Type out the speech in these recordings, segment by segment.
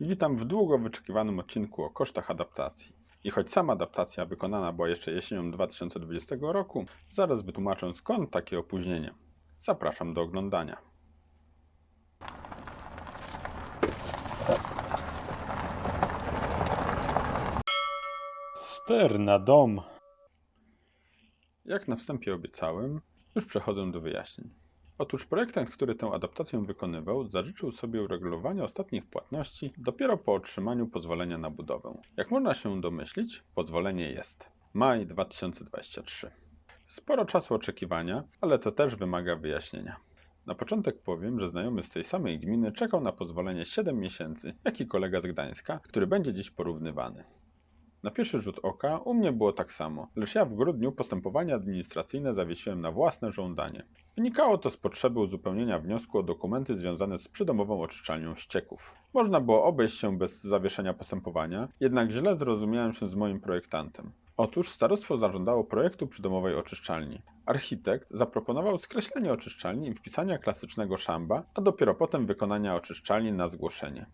Witam w długo wyczekiwanym odcinku o kosztach adaptacji. I choć sama adaptacja wykonana była jeszcze jesienią 2020 roku, zaraz wytłumaczę skąd takie opóźnienie. Zapraszam do oglądania. Ster na dom. Jak na wstępie obiecałem, już przechodzę do wyjaśnień. Otóż projektant, który tę adaptację wykonywał, zażyczył sobie uregulowania ostatnich płatności dopiero po otrzymaniu pozwolenia na budowę. Jak można się domyślić, pozwolenie jest. Maj 2023. Sporo czasu oczekiwania, ale to też wymaga wyjaśnienia. Na początek powiem, że znajomy z tej samej gminy czekał na pozwolenie 7 miesięcy, jak i kolega z Gdańska, który będzie dziś porównywany. Na pierwszy rzut oka u mnie było tak samo, lecz ja w grudniu postępowanie administracyjne zawiesiłem na własne żądanie. Wynikało to z potrzeby uzupełnienia wniosku o dokumenty związane z przydomową oczyszczalnią ścieków. Można było obejść się bez zawieszenia postępowania, jednak źle zrozumiałem się z moim projektantem. Otóż starostwo zażądało projektu przydomowej oczyszczalni. Architekt zaproponował skreślenie oczyszczalni i wpisania klasycznego szamba, a dopiero potem wykonania oczyszczalni na zgłoszenie.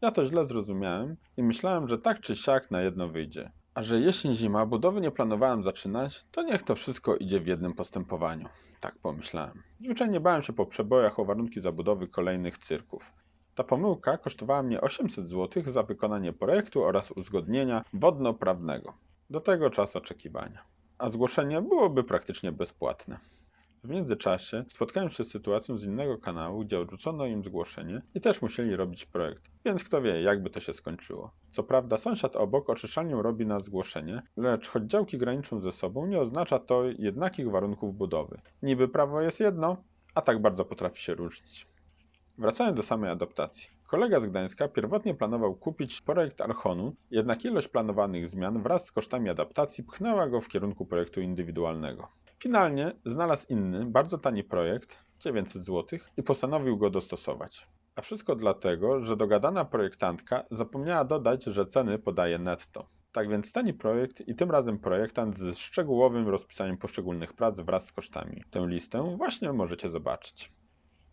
Ja to źle zrozumiałem i myślałem, że tak czy siak na jedno wyjdzie. A że jesień zima, budowy nie planowałem zaczynać, to niech to wszystko idzie w jednym postępowaniu. Tak pomyślałem. Zwyczajnie bałem się po przebojach o warunki zabudowy kolejnych cyrków. Ta pomyłka kosztowała mnie 800 zł za wykonanie projektu oraz uzgodnienia wodno-prawnego. Do tego czas oczekiwania. A zgłoszenie byłoby praktycznie bezpłatne. W międzyczasie spotkałem się z sytuacją z innego kanału, gdzie odrzucono im zgłoszenie i też musieli robić projekt, więc kto wie, jakby to się skończyło. Co prawda, sąsiad obok oczyszczalnią robi na zgłoszenie, lecz choć działki graniczą ze sobą, nie oznacza to jednakich warunków budowy. Niby prawo jest jedno, a tak bardzo potrafi się różnić. Wracając do samej adaptacji. Kolega z Gdańska pierwotnie planował kupić projekt Archonu, jednak ilość planowanych zmian wraz z kosztami adaptacji pchnęła go w kierunku projektu indywidualnego. Finalnie znalazł inny, bardzo tani projekt, 900 zł, i postanowił go dostosować. A wszystko dlatego, że dogadana projektantka zapomniała dodać, że ceny podaje netto. Tak więc tani projekt i tym razem projektant z szczegółowym rozpisaniem poszczególnych prac wraz z kosztami. Tę listę właśnie możecie zobaczyć.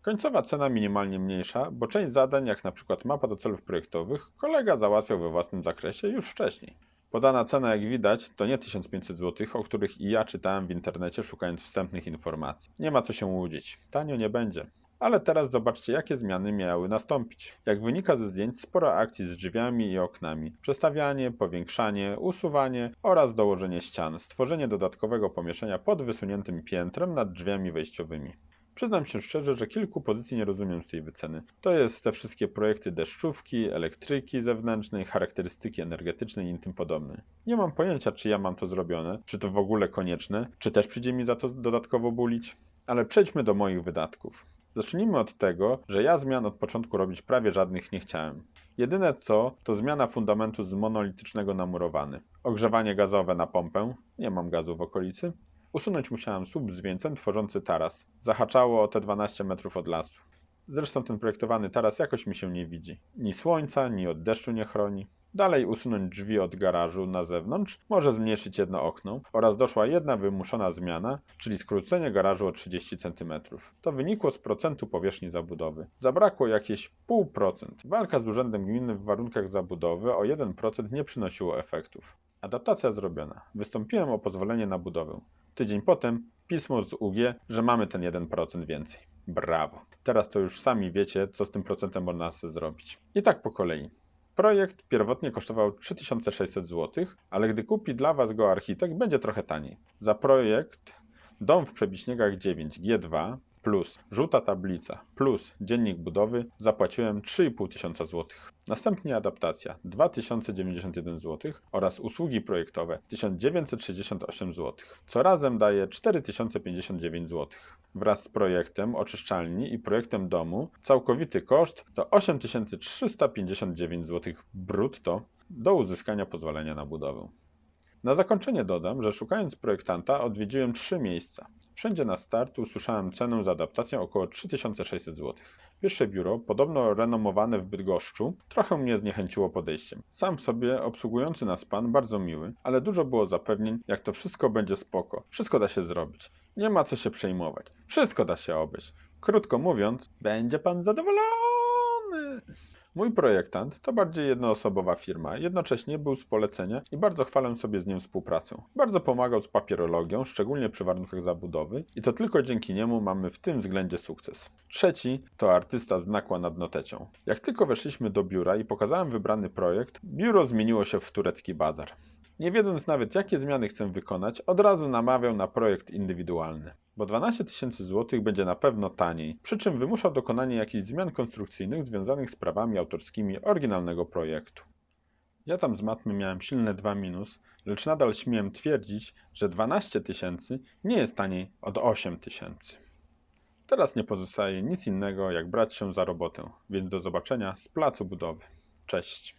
Końcowa cena minimalnie mniejsza, bo część zadań, jak na przykład mapa do celów projektowych, kolega załatwiał we własnym zakresie już wcześniej. Podana cena, jak widać, to nie 1500 zł, o których i ja czytałem w internecie szukając wstępnych informacji. Nie ma co się łudzić, tanio nie będzie. Ale teraz zobaczcie, jakie zmiany miały nastąpić. Jak wynika ze zdjęć, sporo akcji z drzwiami i oknami. Przestawianie, powiększanie, usuwanie oraz dołożenie ścian, stworzenie dodatkowego pomieszczenia pod wysuniętym piętrem nad drzwiami wejściowymi. Przyznam się szczerze, że kilku pozycji nie rozumiem z tej wyceny. To jest te wszystkie projekty deszczówki, elektryki zewnętrznej, charakterystyki energetycznej i tym podobne. Nie mam pojęcia, czy ja mam to zrobione, czy to w ogóle konieczne, czy też przyjdzie mi za to dodatkowo bulić. Ale przejdźmy do moich wydatków. Zacznijmy od tego, że ja zmian od początku robić prawie żadnych nie chciałem. Jedyne co, to zmiana fundamentu z monolitycznego na murowany. Ogrzewanie gazowe na pompę, nie mam gazu w okolicy. Usunąć musiałem słup z wieńcem tworzący taras. Zahaczało o te 12 metrów od lasu. Zresztą ten projektowany taras jakoś mi się nie widzi. Ni słońca, ni od deszczu nie chroni. Dalej usunąć drzwi od garażu na zewnątrz, może zmniejszyć jedno okno oraz doszła jedna wymuszona zmiana, czyli skrócenie garażu o 30 cm. To wynikło z procentu powierzchni zabudowy. Zabrakło jakieś 0,5%. Walka z urzędem gminy w warunkach zabudowy o 1% nie przynosiło efektów. Adaptacja zrobiona. Wystąpiłem o pozwolenie na budowę. Tydzień potem pismo z UG, że mamy ten 1% więcej. Brawo. Teraz to już sami wiecie, co z tym procentem można zrobić. I tak po kolei. Projekt pierwotnie kosztował 3600 zł, ale gdy kupi dla Was go architekt, będzie trochę taniej. Za projekt Dom w Przebiśniegach 9 G2 plus żółta tablica plus dziennik budowy zapłaciłem 3500 tysiąca złotych. Następnie adaptacja 2091 zł oraz usługi projektowe 1968 zł, co razem daje 4059 zł. Wraz z projektem oczyszczalni i projektem domu całkowity koszt to 8359 zł brutto do uzyskania pozwolenia na budowę. Na zakończenie dodam, że szukając projektanta odwiedziłem trzy miejsca. Wszędzie na start usłyszałem cenę za adaptację około 3600 zł. Pierwsze biuro, podobno renomowane w Bydgoszczu, trochę mnie zniechęciło podejściem. Sam sobie obsługujący nas pan bardzo miły, ale dużo było zapewnień, jak to wszystko będzie spoko. Wszystko da się zrobić. Nie ma co się przejmować. Wszystko da się obejść. Krótko mówiąc, będzie pan zadowolony. Mój projektant to bardziej jednoosobowa firma, jednocześnie był z polecenia i bardzo chwalę sobie z nim współpracę. Bardzo pomagał z papierologią, szczególnie przy warunkach zabudowy i to tylko dzięki niemu mamy w tym względzie sukces. Trzeci to artysta z nakła nad notecią. Jak tylko weszliśmy do biura i pokazałem wybrany projekt, biuro zmieniło się w turecki bazar. Nie wiedząc nawet jakie zmiany chcę wykonać, od razu namawiał na projekt indywidualny. Bo 12 tysięcy złotych będzie na pewno taniej, przy czym wymuszał dokonanie jakichś zmian konstrukcyjnych związanych z prawami autorskimi oryginalnego projektu. Ja tam z matmy miałem silne 2 minus, lecz nadal śmiem twierdzić, że 12 tysięcy nie jest taniej od 8 tysięcy. Teraz nie pozostaje nic innego jak brać się za robotę, więc do zobaczenia z placu budowy. Cześć.